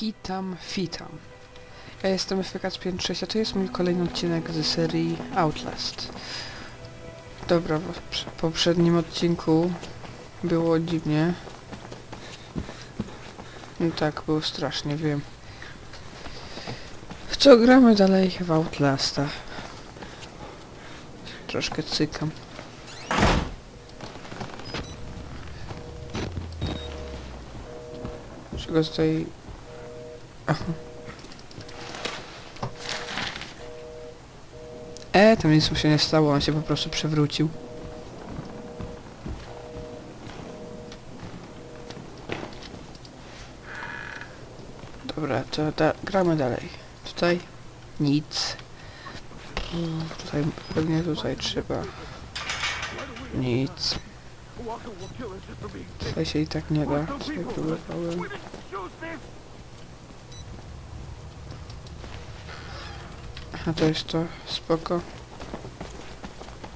Witam, witam. Ja jestem FK56, a to jest mój kolejny odcinek ze serii Outlast. Dobra, w prze- poprzednim odcinku było dziwnie. No tak, było strasznie, wiem. Co gramy dalej w Outlasta? Troszkę cykam. Czego tutaj... E, tam nic mu się nie stało, on się po prostu przewrócił. Dobra, to da gramy dalej. Tutaj nic. Tutaj pewnie tutaj trzeba. Nic. Tutaj się i tak nie da. Sobie próbowałem. A to jest to, spoko.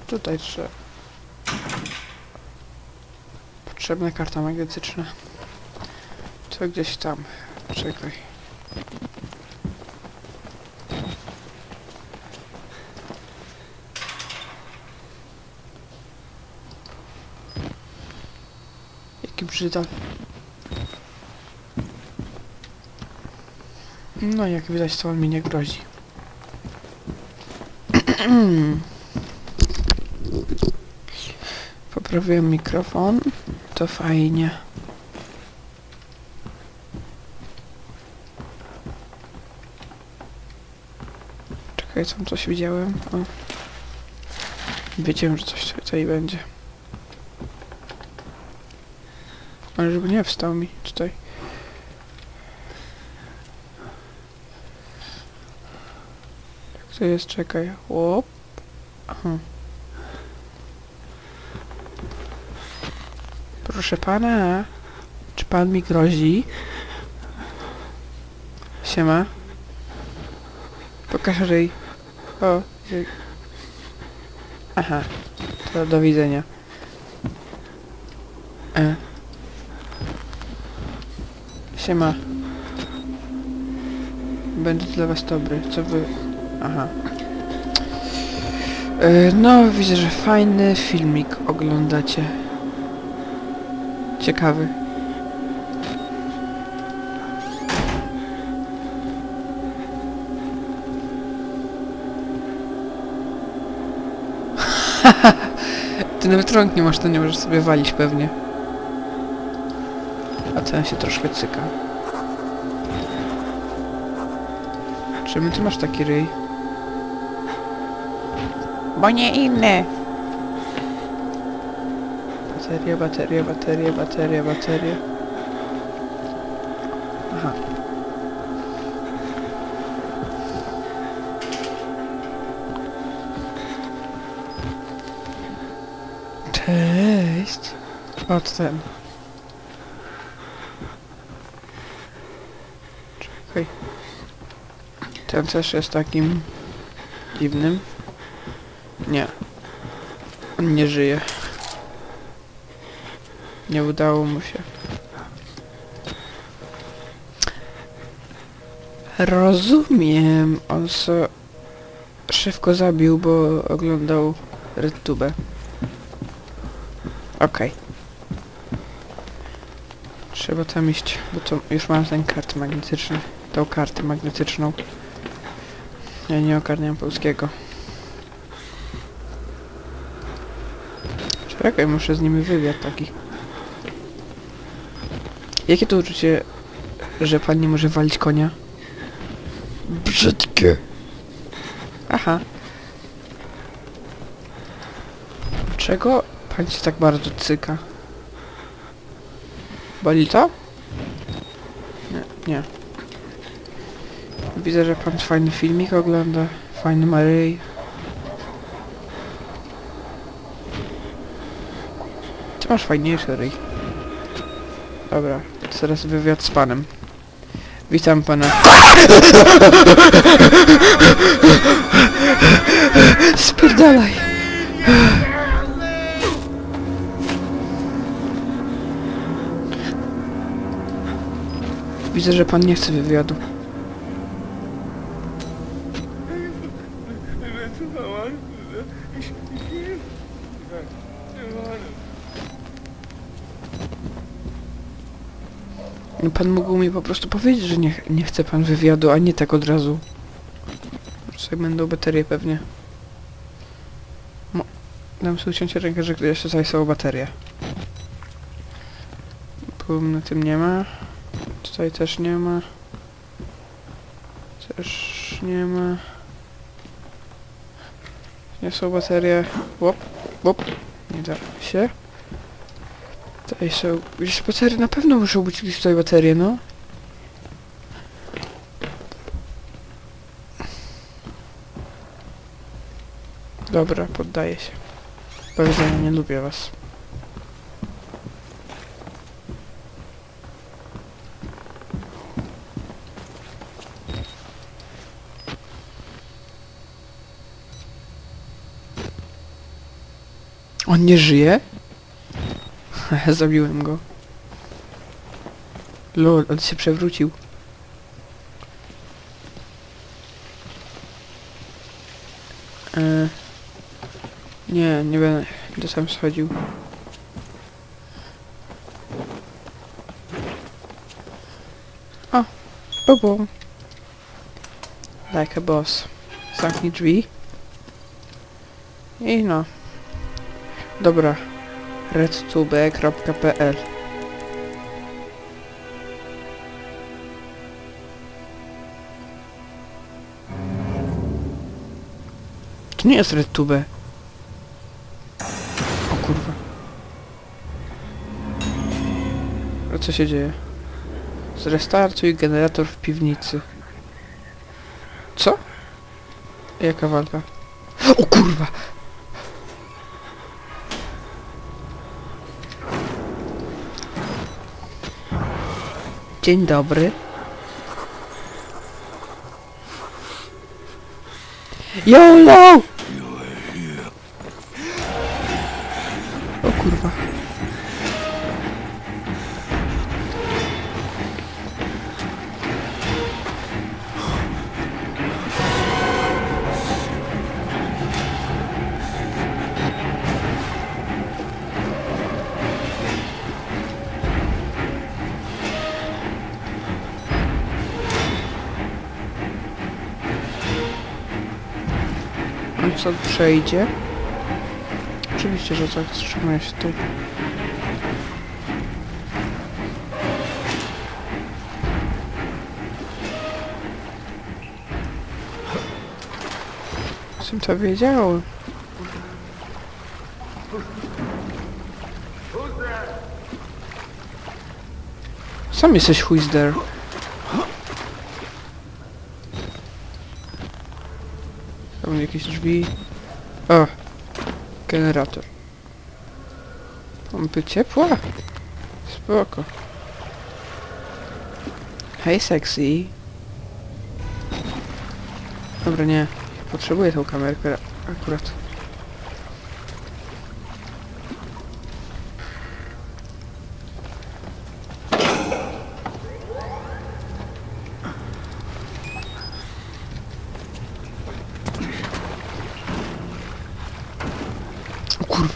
Tutaj trzeba. Potrzebna karta magnetyczna. To gdzieś tam. Czekaj. Jaki brzydal. No jak widać to on mi nie grozi. Poprawiłem mikrofon. To fajnie. Czekaj, tam coś widziałem. O. Wiedziałem, że coś tutaj będzie. Ale żeby nie wstał mi tutaj. To jest? Czekaj. Łop. Aha. Proszę pana, czy pan mi grozi? Siema. Pokaż ryj. O, ryj. Aha, to do widzenia. E. Siema. Będę dla was dobry. Co wy... Aha. E, no, widzę, że fajny filmik oglądacie. Ciekawy. Ty nawet rąk nie masz, to nie możesz sobie walić pewnie. A ten się troszkę cyka. Czemu ty masz taki ryj? Bo nie inny. Bateria, bateria, bateria, bateria, bateria. Aha. Cześć. Od ten. Czekaj. Ten też jest takim dziwnym. Nie. On nie żyje. Nie udało mu się. Rozumiem. On so szybko zabił, bo oglądał RedTube. Okej. Trzeba tam iść, bo to już mam ten kart magnetyczny. Tą kartę magnetyczną. Ja nie ogarniam polskiego. Czekaj, muszę z nimi wywiad taki. Jakie to uczucie, że pan nie może walić konia? Brzydkie. Aha. Czego pan się tak bardzo cyka? Boli to? Nie, nie. Widzę, że pan fajny filmik ogląda. Fajny Maryj. Masz fajniejszy ryj. Dobra, teraz wywiad z panem. Witam pana. Spierdalaj. Widzę, że pan nie chce wywiadu. Pan mógł mi po prostu powiedzieć, że nie, nie chce pan wywiadu, a nie tak od razu. Sobie będą baterie pewnie. Mo dam sobie uciąć rękę, że jeszcze tutaj są baterie. Bum, na tym nie ma. Tutaj też nie ma. Też nie ma. Nie są baterie. Łop, łop. Nie da się. Tutaj są... Baterie, na pewno muszą być gdzieś tutaj baterie, no. Dobra, poddaję się. Powiedzenia, nie lubię was. On nie żyje? Zabiłem go. Lol, on się przewrócił. E, nie, nie będę, będę sam schodził. O, bobo. Like a boss. Zamknij drzwi. I no. Dobra. redtube.pl To nie jest RedTube. O kurwa. A co się dzieje? Zrestartuj generator w piwnicy. Co? Jaka walka? O kurwa! Dzień dobry. YOLO! Co przejdzie? Oczywiście, że tak wstrzymuję się tutaj. Czym to wiedział? Sam jesteś who's there. Tam jakieś drzwi. O! Generator. Pompy ciepła? Spoko. Hej sexy. Dobra, nie. Potrzebuję tą kamerkę akurat. O kurwa.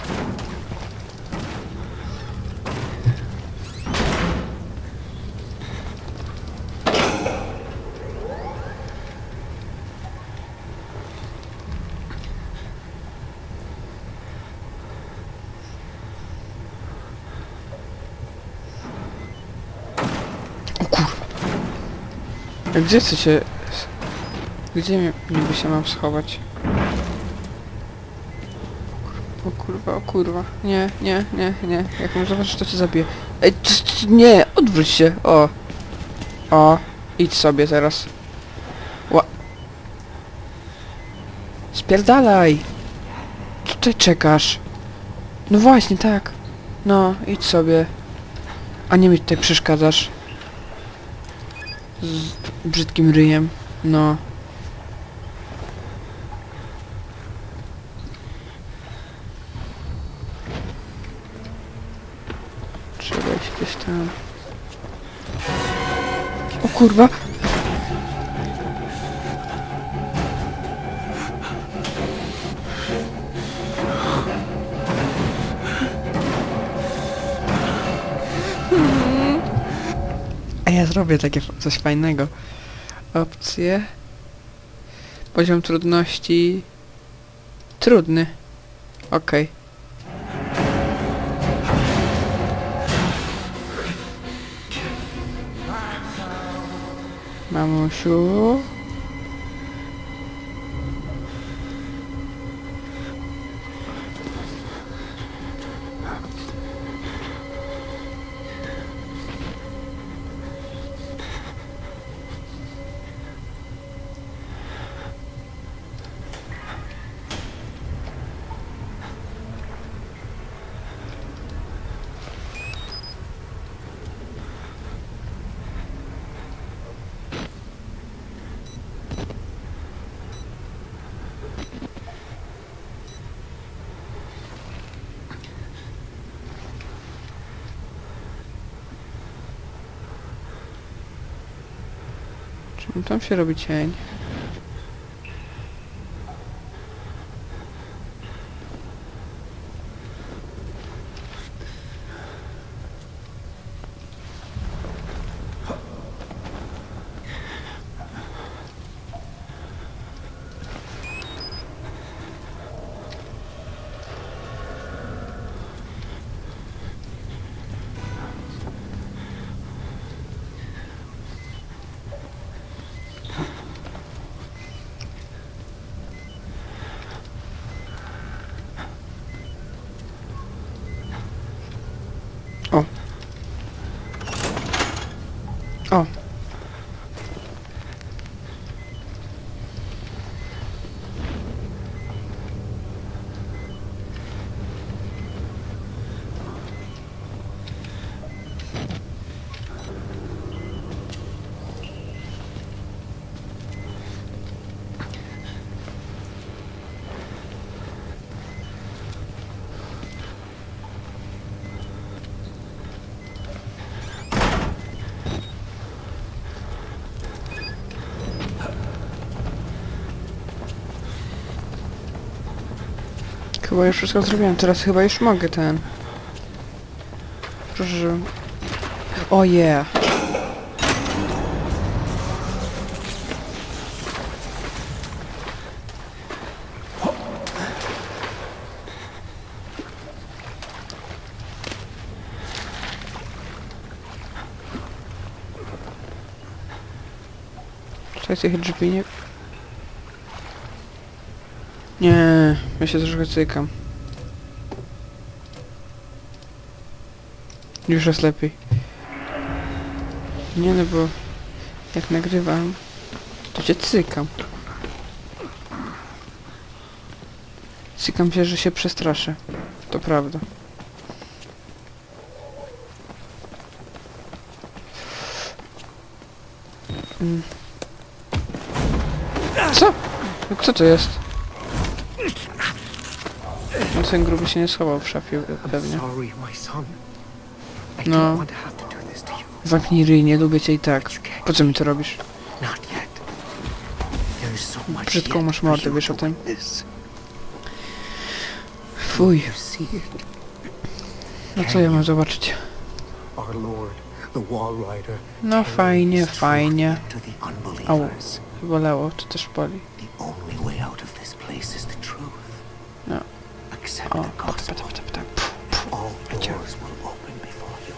O kurwa. A gdzie chcecie... Gdzie mi- niby się mam schować? O kurwa, o kurwa. Nie, nie, nie, nie. Jak mam zobaczyć, to cię zabiję. Ej, nie, odwróć się. O. O. Idź sobie teraz. Ła. Spierdalaj. Tutaj czekasz. No właśnie, tak. No, idź sobie. A nie mi tutaj przeszkadzasz. Z brzydkim ryjem. No. Trzeba iść gdzieś tam. kurwa! A ja zrobię takie coś fajnego. Opcje. Poziom trudności. Trudny. Okej. Mamusiu. Tam się robi cień? O. O. Chyba już wszystko zrobiłem, teraz chyba już mogę ten. Proszę. żeby- O yeah. Czekaj, tych drzwi nie... Nie, ja się troszkę cykam. Już jest lepiej. Nie no bo jak nagrywam, to się cykam. Cykam się, że się przestraszę. To prawda. Mm. Co? Kto to jest? No ten gruby się nie schował w szafie pewnie. Son. I No. Zamknij ryj, nie lubię cię i tak. Po co mi to robisz? Brzydką masz mordę, wiesz o tym? Fuj. No co ja mam zobaczyć? No fajnie, fajnie. Unbelievers. Bolało, to też boli. O, before you.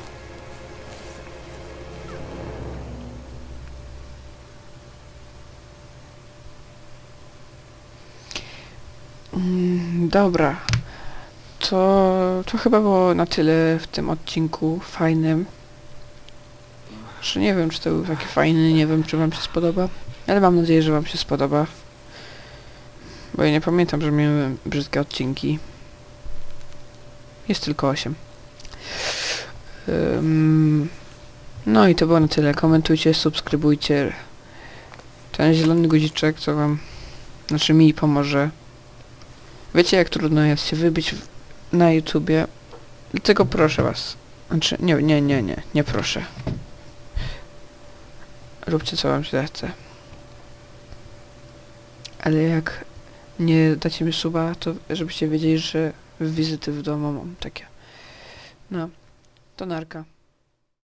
Mm, dobra. To, to chyba było na tyle w tym odcinku fajnym. Że nie wiem, czy to był taki fajny, nie wiem, czy wam się spodoba. Ale mam nadzieję, że wam się spodoba. Bo ja nie pamiętam, że miałem brzydkie odcinki. Jest tylko 8. Ym, no i to było na tyle. Komentujcie, subskrybujcie. Ten zielony guziczek, co wam, znaczy mi pomoże. Wiecie, jak trudno jest się wybić na YouTubie. Dlatego proszę was. Znaczy, nie, nie, nie, nie, nie proszę. Róbcie co wam się zechce. Ale jak nie dacie mi suba, to żebyście wiedzieli, że wizyty w domu mam takie. No, to narka.